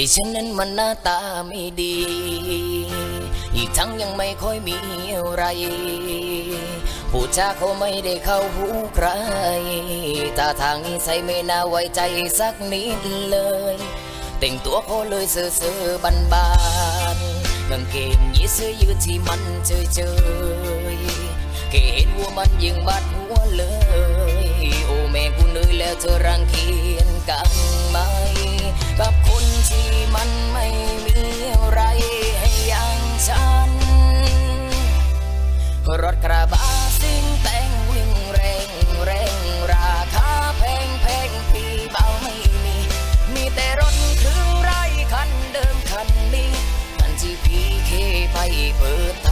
อ้ฉันนั้นมันหน้าตาไม่ดี อีกทั้งยังไม่ค่อยมีอะไรผู้ชาเขาไม่ได้เข้าหูใครตาทางนิสัยไม่น่าไว้ใจสักนิดเลย แต่งตัวเขาเลยเซ่อเซ่อบานบานๆกางเกงยีเสื้อยืดที่มันเจยเจยๆแค่เห็นว่ามันยิงบาดหัวเลย โอ้แม่กูเหนื่อยแล้วเธอรังเกียจกันไหมกับคน ที่มันไม่มีอะไรให้อย่างฉัน รถกระบะซิ่งแต่งวิ่งเร่งเร่งราคาแพงแพงพี่เบาไม่มี มีแต่รถเครื่งไร่คันเดิมคันนี้มันที่พี่เคไปเปิด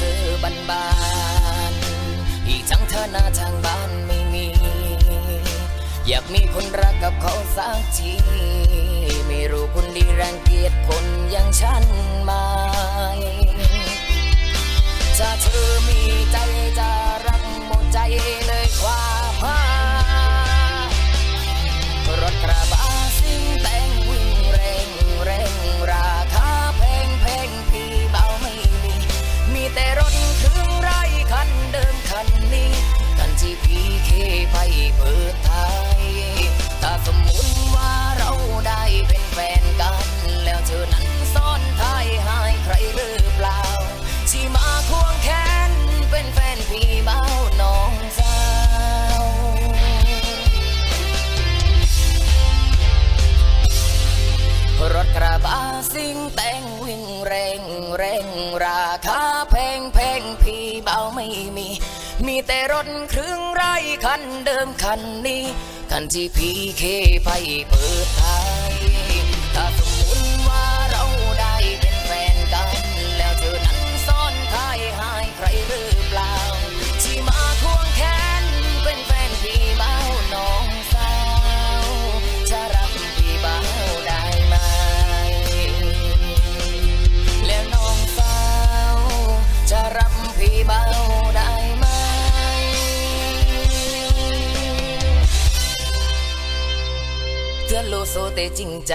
ซื้อบันบานอีกทั้งเธอหน้าทางบ้านไม่มี อยากมีคนรักกับเขาสักที ไม่รู้คุณดีรังเกียจคนอย่างฉันไหมถ้าเธอมีใจจะ แต่รถเครื่องไรคันเดิมคันนี้กันที่พีเคไปเปิดท้ายถ้าสมมุติว่าเราได้เป็นแฟนกัน แล้วเธอนั้นซ่อนท้ายหายใครหรือเปล่าที่มาควงแขนเป็นแฟนพี่เบาน้องสาวรถกระบะซิ่งแต่งวิ่งเร่งเร่งราคา แต่รถครึ่งไร่คันเดิมคันนี้ คันที่พี่เคไปเปิดทาง โลโซเตจริงใจ